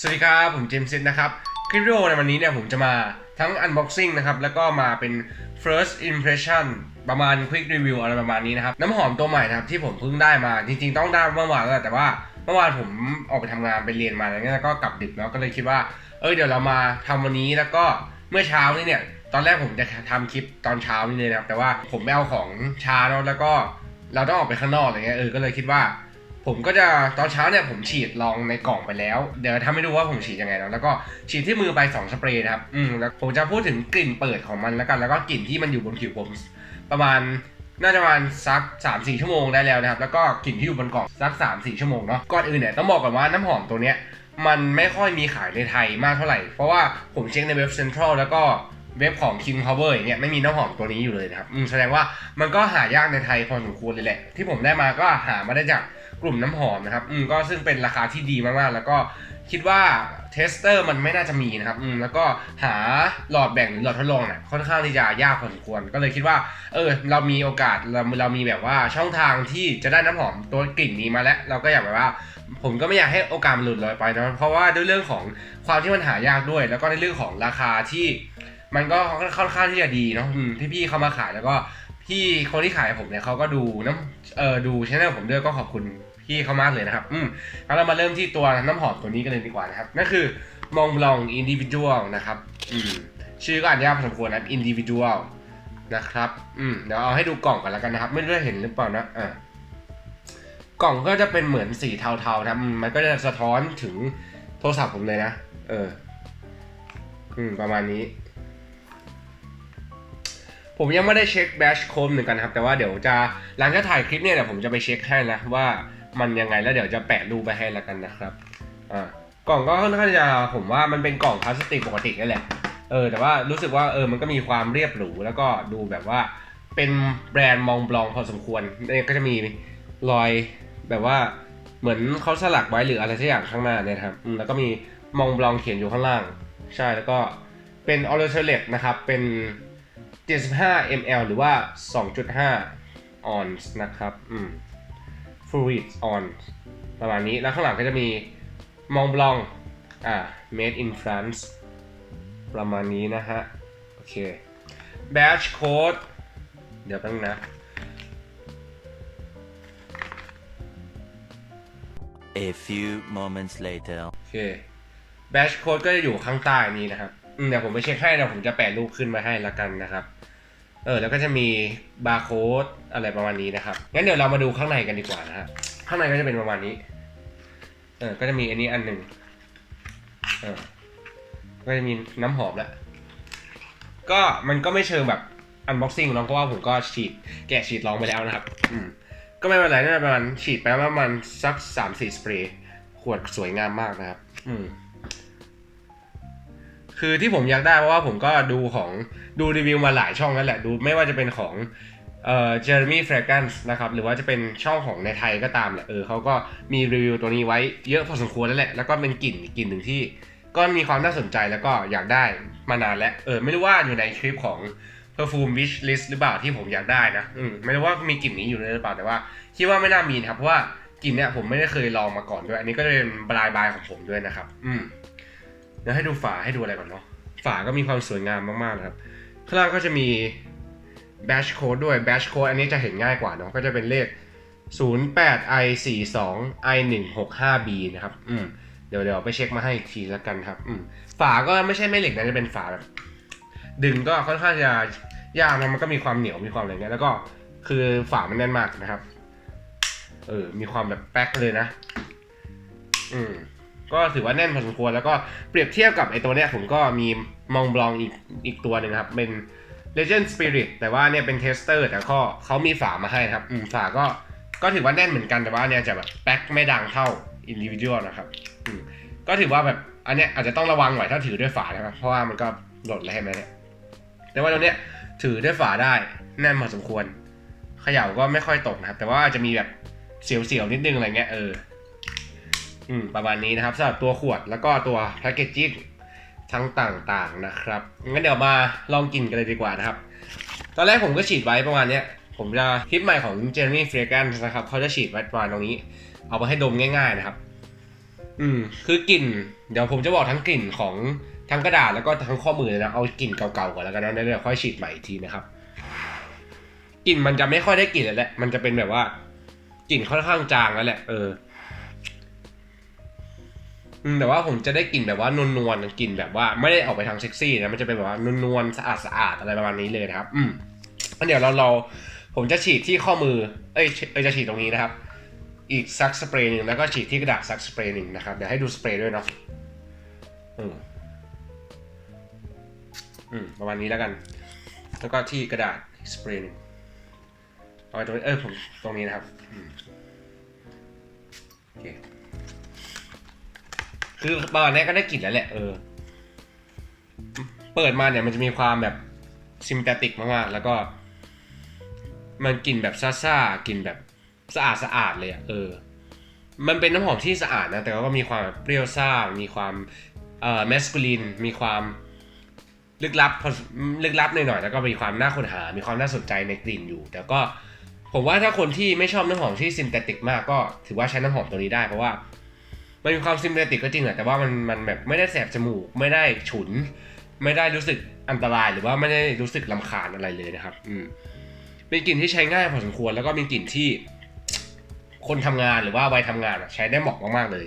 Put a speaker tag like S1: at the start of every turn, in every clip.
S1: สวัสดีครับ ผมเจมส์ซินนะครับคลิปวิดีโอในวันนี้เนี่ยผมจะมาทั้ง unboxing นะครับ แล้วก็มาเป็น first impression ประมาณ quick review อะไรประมาณนี้นะครับ น้ำหอมตัวใหม่นะครับที่ผมเพิ่งได้มา จริง ๆ ต้องได้เมื่อวานแล้วแต่ว่าเมื่อวานผมออกไปทำงานไปเรียนมาอะไรเงี้ยแล้วก็กลับดึกแล้วก็เลยคิดว่า เอ้ยเดี๋ยวเรามาทำวันนี้แล้วก็เมื่อเช้านี้เนี่ยตอนแรกผมจะทำคลิปตอนเช้านี่เลยนะครับ แต่ว่าผมไม่เอาของช้าเนอะแล้วก็เราต้องออกไปข้างนอกอะไรเงี้ยเออก็เลยคิดว่า ผมก็จะตอนเช้าเนี่ยผมฉีดลองในกล่องไปแล้ว เดี๋ยวทำให้ดูว่าผมฉีดยังไงเนอะแล้วก็ฉีดที่มือไป2สเปรย์นะครับอืมแล้วผมจะพูดถึงกลิ่นเปิดของมันแล้วกันแล้วก็กลิ่นที่มันอยู่บนผิวผม ประมาณน่าจะประมาณสัก3าสี่ชั่วโมงได้แล้วนะครับแล้วก็กลิ่นที่อยู่บนกล่องสัก3าสี่ชั่วโมงเนาะก่อนอื่นเนี่ยต้องบอกก่อนว่าน้ำหอมตัวเนี้ยมันไม่ค่อยมีขายในไทยมากเท่าไหร่ เพราะว่าผมเช็คในเว็บเซ็นทรัลแล้วก็เว็บของ King Power อย่างเงี้ยไม่มีน้ำหอมตัวนี้อยู่เลยนะครับอืมแสดงว่ามันก็หายากในไทยพอสมควรเลยแหละ ที่ผมได้มาก็หามาได้จาก กลุ่มน้ำหอมนะครับ อืมก็ซึ่งเป็นราคาที่ดีมากๆ แล้วก็คิดว่าเทสเตอร์มันไม่น่าจะมีนะครับ อืมแล้วก็หาหลอดแบ่งหรือหลอดทดลองเนี่ยค่อนข้างที่จะยากพอสมควร ก็เลยคิดว่า เออ เรามีโอกาสเราเรามีแบบว่าช่องทางที่จะได้น้ำหอมตัวกลิ่นนี้มาแล้ว เราก็อยากแบบว่า ผมก็ไม่อยากให้โอกาสมันหลุดลอยไปนะเพราะว่าด้วยเรื่องของความที่มันหายากด้วย แล้วก็ในเรื่องของราคาที่ มันก็ค่อนข้างที่จะดีเนาะอืมพี่เขามาขายแล้วก็พี่คนที่ขายผมเนี่ยเขาก็ดูน้ำเออดูชแนลผมด้วยก็ขอบคุณ พี่เขามากเลยนะครับ อืมแล้วเรามาเริ่มที่ตัวน้ำหอมตัวนี้กันเลยดีกว่านะครับ นั่นคือมองบลองอินดิวิ u a l นะครับ อืม ชื่อก็อ่านยากพอสมควรนะอินดิวิ u a l นะครับ อืม เดี๋ยวเอาให้ดูกล่องกันแล้วกันนะครับ ไม่รู้จะเห็นหรือเปล่านะ อ่ากล่องก็จะเป็นเหมือนสีเทาๆนะอืมมันก็จะสะท้อนถึงโทรศัพท์ผมเลยนะ เออ อืม ประมาณนี้ ผมยังไม่ได้เช็คแบชโคมเหมือนกันครับ แต่ว่าเดี๋ยวจะหลังจากถ่ายคลิปเนี่ยเดี๋ยวผมจะไปเช็คให้นะว่า มันยังไงแล้วเดี๋ยวจะแปะรูปไปให้แล้วกันนะครับอ่ากล่องก็ค่อนข้างจะผมว่ามันเป็นกล่องพลาสติกปกตินี่แหละเออแต่ว่ารู้สึกว่าเออมันก็มีความเรียบหรูแล้วก็ดูแบบว่าเป็นแบรนด์มองบลองพอสมควรเนี่ยก็จะมีรอยแบบว่าเหมือนเขาสลักไว้หรืออะไรสักอย่างข้างหน้าเนี่ยครับอืมแล้วก็มีมองบลองเขียนอยู่ข้างล่าง ใช่แล้วก็เป็นออร์เทเลตนะครับเป็น 75 ml หรือว่า 2.5 ons นะครับ อืม fluid on ประมาณนี้ แล้วข้างหลังก็จะมีมองบลองอ่า made in France ประมาณนี้นะฮะ โอเค batch code เดี๋ยวแป๊บนึงนะ
S2: A few moments later.
S1: โอเค batch code ก็จะอยู่ข้างใต้นี้นะครับอืมเดี๋ยวผมไปเช็คให้เดี๋ยวผมจะแปะรูปขึ้นมาให้ละกันนะครับ เออแล้วก็จะมีบาร์โค้ดอะไรประมาณนี้นะครับ งั้นเดี๋ยวเรามาดูข้างในกันดีกว่านะฮะ ข้างในก็จะเป็นประมาณนี้ เออ ก็จะมีอันนี้อันหนึ่งเออ ก็จะมีน้ำหอมล้วก็มันก็ไม่เชิงแบบอันบ็อกซิ่งน้องเพราะว่าผมก็ฉีดแกะฉีดลองไปแล้วนะครับ อืม ก็ไม่เป็นไรน่าจะประมาณฉีดไปประมาณสักสามสี่สเปรย์ ขวดสวยงามมากนะครับ อืม คือที่ผมอยากได้เพราะว่าผมก็ดูของดูรีวิวมาหลายช่องนั่นแหละดูไม่ว่าจะเป็นของเอ่อ Jeremy Fragrance นะครับ หรือว่าจะเป็นช่องของในไทยก็ตามแหละเออเขาก็มีรีวิวตัวนี้ไว้เยอะพอสมควรแล้วแหละ แล้วก็เป็นกลิ่นกลิ่นหนึ่งที่ ก็มีความน่าสนใจแล้วก็อยากได้มานานแล้ว เออ ไม่รู้ว่าอยู่ในคลิปของ perfume wish list หรือเปล่าที่ผมอยากได้นะอืมไม่รู้ว่ามีกลิ่นนี้อยู่หรือเปล่าแต่ว่า คิดว่าไม่น่ามีนะครับเพราะว่ากลิ่นเนี้ยผมไม่ได้เคยลองมาก่อนด้วย อันนี้ก็จะเป็นบลายบายของผมด้วยนะครับ อืม ดี๋ยวให้ดูฝาให้ดูอะไรก่อนเนาะฝาก็มีความสวยงามมากๆนะครับ ข้างล่างก็จะมี batch code ด้วย batch code อันนี้จะเห็นง่ายกว่าเนาะก็จะเป็นเลข 08i42i165b นะครับ อืมเดี๋ยวเดี๋ยวไปเช็คมาให้อีกทีแล้วกันครับ อืมฝาก็ไม่ใช่แม่เหล็กนะจะเป็นฝาแบบดึงก็ค่อนข้างจะยากนะมันก็มีความเหนียวมีความอะไรเงี้ยแล้วก็คือฝามันแน่นมากนะครับ เออ มีความแบบแป๊กเลยนะ อืม ก็ถือว่าแน่นพอสมควรแล้วก็เปรียบเทียบกับไอตัวเนี้ยผมก็มีมองบลองอีกอีกตัวหนึ่งครับ เป็น Legend Spirit แต่ว่าเนี่ยเป็นเทสเตอร์แต่ก็เขามีฝามาให้ครับ อืมฝาก็ก็ถือว่าแน่นเหมือนกันแต่ว่าเนี่ยจะแบบแป๊กไม่ดังเท่า Individual นะครับอืมก็ถือว่าแบบอันเนี้ยอาจจะต้องระวังหน่อยถ้าถือด้วยฝานะครับเพราะว่ามันก็หล่นแล้วเห็นไหมเนี่ยแต่ว่าตัวเนี้ยถือด้วยฝาได้แน่นพอสมควรเขย่าก็ไม่ค่อยตกนะครับ แต่ว่าอาจจะมีแบบเสียวๆนิดนึงอะไรเงี้ยเออ ประมาณนี้นะครับสำหรับตัวขวดแล้วก็ตัวแพคเกจจิ้งทั้งต่างๆนะครับงั้นเดี๋ยวมาลองกินกันเลยดีกว่านะครับ ตอนแรกผมก็ฉีดไว้ประมาณเนี้ยผมจะคลิปใหม่ของ Jeremy Fragrance นะครับเขาจะฉีดไว้ประมาณตรงนี้ เอาไปให้ดมง่าย ๆนะครับ อืม คือกลิ่น เดี๋ยวผมจะบอกทั้งกลิ่นของทั้งกระดาษแล้วก็ทั้งข้อมือเลยนะเอากลิ่นเก่าๆก่อนแล้วกันนะเดี๋ยวค่อยฉีดใหม่อีกทีนะครับกลิ่นมันจะไม่ค่อยได้กลิ่นแล้วแหละมันจะเป็นแบบว่ากลิ่นค่อนข้างจางแล้วแหละเออ แต่ว่าผมจะได้กลิ่นแบบว่านวลๆกลิ่นแบบว่าไม่ได้ออกไปทางเซ็กซี่นะมันจะเป็นแบบว่านวลๆสะอาดสะอาดๆอะไรประมาณนี้เลยนะครับ อืมงั้นเดี๋ยวเราเราผมจะฉีดที่ข้อมือ เอ้ยเอ้ยจะฉีดตรงนี้นะครับ อีกซักสเปรย์หนึ่งแล้วก็ฉีดที่กระดาษซักสเปรย์หนึ่งนะครับเดี๋ยวให้ดูสเปรย์ด้วยเนาะอืมอืมประมาณนี้แล้วกัน แล้วก็ที่กระดาษสเปรย์หนึ่งเอาไว้ตรงนี้เออผมตรงนี้นะครับอืมโอเค คือประมาณนี้ก็ได้กลิ่นแล้วแหละเออ เปิดมาเนี่ยมันจะมีความแบบซิมเ t ติกมากๆ แล้วก็ มันกลิ่นแบบซ่าๆกลิ่นแบบสะอาดสะอาดเลยอะเออ มันเป็นน้ำหอมที่สะอาดนะ แต่ก็มีความแบบเปรี้ยวซ่า มีความเอ่อแมสคูลิน มีความลึกลับพอลึกลับหน่อยๆแล้วก็มีความน่าค้นหา มีความน่าสนใจในกลิ่นอยู่ แต่ก็ผมว่าถ้าคนที่ไม่ชอบน้ำหอมที่ซินเ t ติกมากก็ถือว่าใช้น้ำหอมตัวนี้ได้เพราะว่า มันมีความซินเ t ติกก็จริงแหละแต่ว่ามันมันแบบไม่ได้แสบจมูก ไม่ได้ฉุน ไม่ได้รู้สึกอันตรายหรือว่าไม่ได้รู้สึกลำคาญอะไรเลยนะครับ อืมเป็นกลิ่นที่ใช้ง่ายพอสมควร แล้วก็เป็นกลิ่นที่คนทำงานหรือว่าวัยทำงานใช้ได้เหมาะมากๆเลย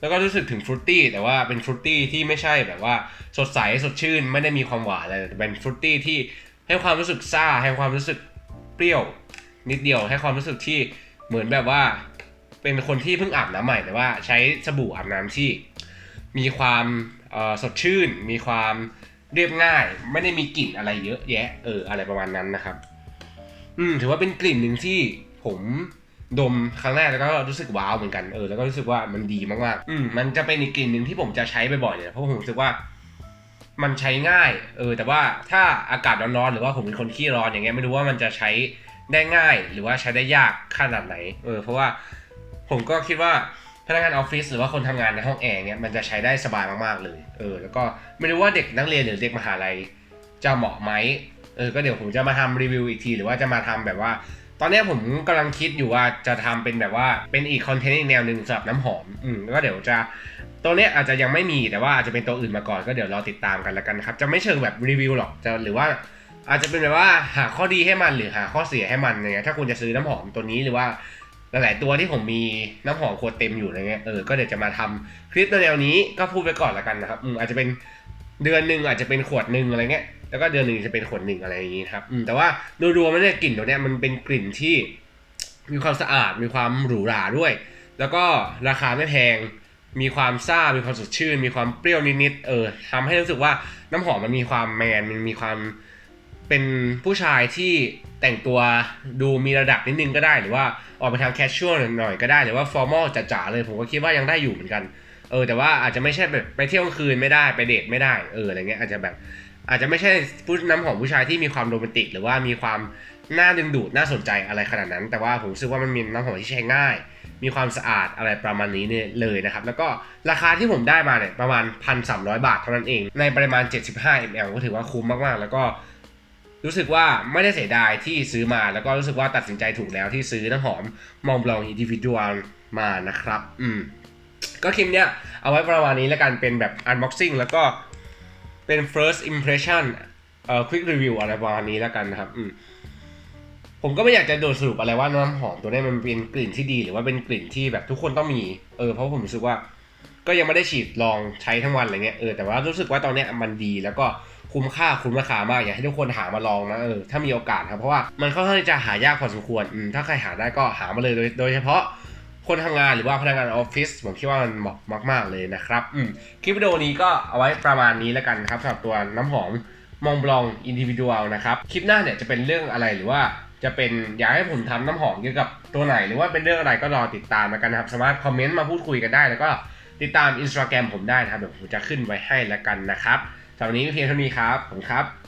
S1: แล้วก็รู้สึกถึงฟรุตตี้แต่ว่าเป็นฟรุตตี้ที่ไม่ใช่แบบว่าสดใสสดชื่น ไม่ได้มีความหวานอะไรแต่เป็นฟรุตตี้ที่ให้ความรู้สึกซ่าให้ความรู้สึกเปรี้ยวนิดเดียวให้ความรู้สึกที่เหมือนแบบว่า เป็นคนที่เพิ่งอาบน้ำใหม่แต่ว่าใช้สบู่อาบน้ำที่มีความสดชื่น มีความเรียบง่าย ไม่ได้มีกลิ่นอะไรเยอะแยะ เออ อะไรประมาณนั้นนะครับ อืม ถือว่าเป็นกลิ่นหนึ่งที่ผมดมครั้งแรกแล้วก็รู้สึกว้าวเหมือนกัน เออ แล้วก็รู้สึกว่ามันดีมากๆ อืม มันจะเป็นอีกกลิ่นหนึ่งที่ผมจะใช้บ่อยๆเนี่ยเพราะผมรู้สึกว่า มันใช้ง่าย เออ แต่ว่าถ้าอากาศร้อนๆ หรือว่าผมเป็นคนขี้ร้อนอย่างเงี้ยไม่รู้ว่ามันจะใช้ได้ง่าย หรือว่าใช้ได้ยากขนาดไหน เออ เพราะว่า ผมก็คิดว่าพนักงานออฟฟิศหรือว่าคนทำงานในห้องแอร์เนี่ยมันจะใช้ได้สบายมากๆเลย เออ แล้วก็ไม่รู้ว่าเด็กนักเรียนหรือเด็กมหาลัยจะเหมาะไหมเออ ก็เดี๋ยวผมจะมาทำรีวิวอีกที หรือว่าจะมาทำแบบว่า ตอนนี้ผมกำลังคิดอยู่ว่าจะทำเป็นแบบว่าเป็นอีกคอนเทนต์อีกแนวหนึ่งสำหรับน้ำหอม อืมแล้วก็เดี๋ยวจะตัวเนี้ยอาจจะยังไม่มีแต่ว่าอาจจะเป็นตัวอื่นมาก่อนก็เดี๋ยวรอติดตามกันแล้วกันครับ จะไม่เชิงแบบรีวิวหรอกจะหรือว่าอาจจะเป็นแบบว่าหาข้อดีให้มันหรือหาข้อเสียให้มันอย่างเงี้ยถ้าคุณจะซื้อน้ำหอมตัวนี้หรือว่า หลายๆตัวที่ผมมีน้ำหอมขวดเต็มอยู่อะไรเงี้ยเออก็เดี๋ยวจะมาทำคลิปแนวนี้ก็พูดไปก่อนละกันนะครับอืมอาจจะเป็นเดือนหนึ่งอาจจะเป็นขวดหนึ่งอะไรเงี้ยแล้วก็เดือนหนึ่งจะเป็นขวดหนึ่งอะไรอย่างงี้ครับอืมแต่ว่าโดยรวมแล้วเนี่ยกลิ่นตัวเนี้ยมันเป็นกลิ่นที่มีความสะอาดมีความหรูหราด้วย แล้วก็ราคาไม่แพงมีความซ่า มีความสดชื่น มีความเปรี้ยวนิดๆ เออทำให้รู้สึกว่าน้ำหอมมันมีความแมน มันมีความ เป็นผู้ชายที่แต่งตัวดูมีระดับนิดนึงก็ได้ หรือว่าออกไปทางแคชชวลหน่อยๆก็ได้ หรือว่าฟอร์มอลจ๋าๆเลยผมก็คิดว่ายังได้อยู่เหมือนกันเออแต่ว่าอาจจะไม่ใช่แบบไปเที่ยวกลางคืนไม่ได้ไปเดทไม่ได้เอออะไรเงี้ยอาจจะแบบอาจจะไม่ใช่ผู้น้ำหอมผู้ชายที่มีความโรแมนติก หรือว่ามีความน่าดึงดูดน่าสนใจอะไรขนาดนั้น แต่ว่าผมรู้สึกว่ามันมีน้ำหอมที่ใช้ง่าย มีความสะอาดอะไรประมาณนี้เนี่ยเลยนะครับ แล้วก็ราคาที่ผมได้มาเนี่ยประมาณ 1,300 บาทเท่านั้นเอง ในปริมาณ 75 ml ก็ถือว่าคุ้มมากๆ แล้วก็ รู้สึกว่าไม่ได้เสียดายที่ซื้อมาแล้วก็รู้สึกว่าตัดสินใจถูกแล้วที่ซื้อน้ำหอมมองบลองอินดิวิ u a l มานะครับ อืม ก็คลิปเนี้ยเอาไว้ประมาณนี้แล้วกันเป็นแบบ unboxing แล้วก็เป็น first impression เอ่อ quick review อะไรประมาณนี้แล้วกันนะครับ อืมผมก็ไม่อยากจะโดดสรุปอะไรว่าน้ำหอมตัวนี้มันเป็นกลิ่นที่ดี หรือว่าเป็นกลิ่นที่แบบทุกคนต้องมี เออเพราะผมรู้สึกว่า ก็ยังไม่ได้ฉีดลองใช้ทั้งวันอะไรเงี้ยเออแต่ว่ารู้สึกว่าตอนเนี้ยมันดีแล้วก็ คุ้มค่าคุ้มราคามากอยากให้ทุกคนหามาลองนะเออถ้ามีโอกาสครับเพราะว่ามันค่อนข้างจะหายากพอสมควรถ้าใครหาได้ก็หามาเลยโดยโดยเฉพาะคนทำงานหรือว่าพนักงานออฟฟิศผมคิดว่ามันเหมาะมาก ๆ เลยนะครับคลิปวิดีโอนี้ก็เอาไว้ประมาณนี้แล้วกันครับสำหรับตัวน้ำหอมมองบลองอินดิวิ u a l นะครับ คลิปหน้าเนี่ยจะเป็นเรื่องอะไรหรือว่าจะเป็นอยากให้ผมทำน้ำหอมเกี่ยวกับตัวไหน หรือว่าเป็นเรื่องอะไรก็รอติดตามกันนะครับ สามารถคอมเมนต์มาพูดคุยกันได้ แล้วก็ติดตามอินสตาแกรมผมได้นะครับเดี๋ยวผมจะขึ้นไว้ให้แล้วกันนะครับ สำหรับวันนี้เพียงเท่านี้ครับผมครับ